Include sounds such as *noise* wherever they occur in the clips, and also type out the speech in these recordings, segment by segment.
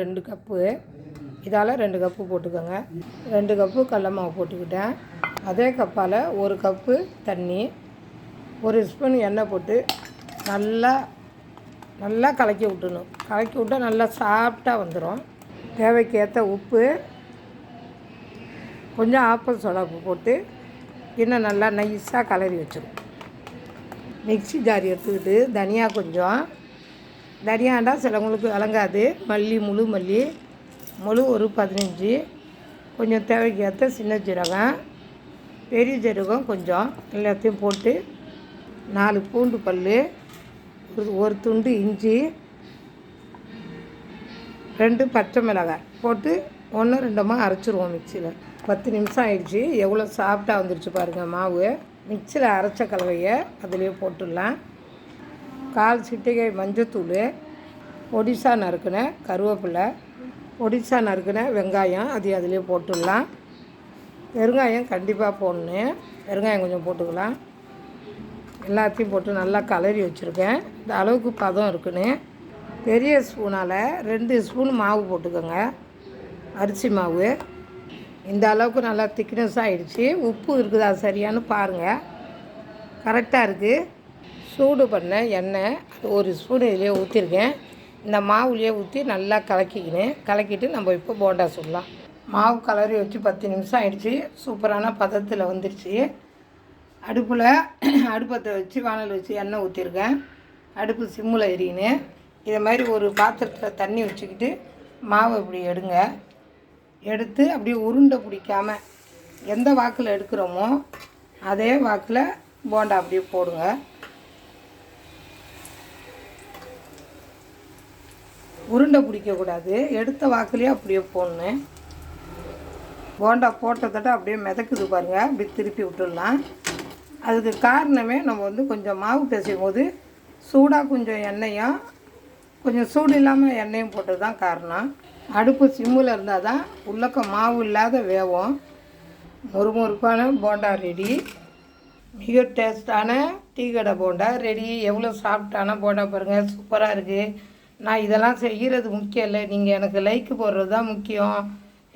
ரெண்டு கப்பு. இதால் ரெண்டு கப்பு போட்டுக்கோங்க. ரெண்டு கப்பு கடல மாவு போட்டுக்கிட்டேன். அதே கப்பால் ஒரு கப்பு தண்ணி ஒரு ஸ்பூன் எண்ணெய் போட்டு நல்லா நல்லா கலக்கி விட்டுணும். கலக்கி விட்டா நல்லா சாஃப்டாக வந்துடும் தேவைக்கு ஏற்ற உப்பு கொஞ்சம் ஆப்பம் சோடாப்பு போட்டு இன்னும் நல்லா நைஸாக கலரி வச்சிடும் மிக்ஸி ஜார் எடுத்துக்கிட்டு தனியாக கொஞ்சம் தனியாண்டா சிலவங்களுக்கு விளங்காது. மல்லி முழு மல்லி. முழு ஒரு பதினஞ்சு. கொஞ்சம் தேவைக்கு ஏற்ற சின்ன ஜீரகம். பெரிய ஜீரகம் கொஞ்சம். எல்லாத்தையும் போட்டு நாலு பூண்டு பல் ஒரு ஒரு துண்டு இஞ்சி ரெண்டு பச்சை மிளகாய் போட்டு ஒன்று ரெண்டுமா அரைச்சிருவோம் மிக்சியில். பத்து நிமிஷம் ஆயிடுச்சு. எவ்வளோ சாஃப்டாக வந்துருச்சு பாருங்கள் மாவு. மிக்சியில் அரைச்ச கலவையை அதிலே போட்டுடலாம். கால் சிட்டிகை மஞ்சத்தூள் ஒடிசா நறுக்குன கருவேப்பிலை ஒடிசா நறுக்குன வெங்காயம் அதையும் அதிலே போட்டுடலாம். பெருங்காயம் கண்டிப்பாக போடணும். பெருங்காயம் கொஞ்சம் போட்டுக்கலாம். எல்லாத்தையும் போட்டு நல்லா கலரி வச்சுருக்கேன். இந்த அளவுக்கு பதம் இருக்குன்னு. பெரிய ஸ்பூனால் ரெண்டு ஸ்பூன் மாவு போட்டுக்கோங்க. அரிசி மாவு. இந்த அளவுக்கு நல்லா திக்னஸ் ஆகிடுச்சி உப்பு இருக்குதா சரியான்னு பாருங்கள் கரெக்டாக இருக்குது சூடு பண்ண எண்ணெய் அது ஒரு ஸ்பூன் இதிலே ஊற்றிருக்கேன் இந்த மாவுலேயே ஊற்றி நல்லா கலக்கிக்கினேன் கலக்கிட்டு நம்ம இப்போ போண்டா சுடலாம். மாவு கலரி வச்சு பத்து நிமிஷம் ஆயிடுச்சு. சூப்பரான பதத்தில் வந்துருச்சு. அடுப்பில் *clears throat* அடுப்பத்தை வச்சு வானல் வச்சு எண்ணெய் ஊற்றிருக்கேன் அடுப்பு சிம்மில் எரியினேன் இதை மாதிரி ஒரு பாத்திரத்தில் தண்ணி வச்சுக்கிட்டு மாவை இப்படி எடுங்க. எடுத்து அப்படியே உருண்டை பிடிக்காமல் எந்த வாக்கில் எடுக்கிறோமோ அதே வாக்கில் போண்டா அப்படியே போடுங்க. உருண்டை பிடிக்கக்கூடாது. எடுத்த வாக்குலேயே அப்படியே போடணும். போண்டா போட்டதட்ட அப்படியே மிதக்குது பாருங்கள் அப்படி திருப்பி விட்டுடலாம். அதுக்கு காரணமே நம்ம வந்து கொஞ்சம் மாவு பிசையும் போது சூடாக கொஞ்சம் எண்ணெயும் கொஞ்சம் சூடு இல்லாமல் எண்ணெயும் போட்டது தான் காரணம். அடுப்பு சிம்மில் இருந்தால் தான் உள்ளக்க மாவு இல்லாத வேவும். முறுமுறுப்பான போண்டா ரெடி. மிக டேஸ்டான டீ கடை போண்டா ரெடி. எவ்வளோ சாஃப்டான போண்டா பாருங்கள் சூப்பராக இருக்குது நான் இதெல்லாம் செய்கிறது முக்கியம் இல்லை. நீங்கள் எனக்கு லைக் போடுறது தான் முக்கியம்.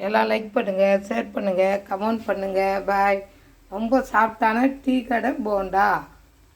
எல்லாம் லைக் பண்ணுங்கள் ஷேர் பண்ணுங்கள் கமெண்ட் பண்ணுங்கள் பாய் ரொம்ப சாஃப்டான டீ கடை போண்டா.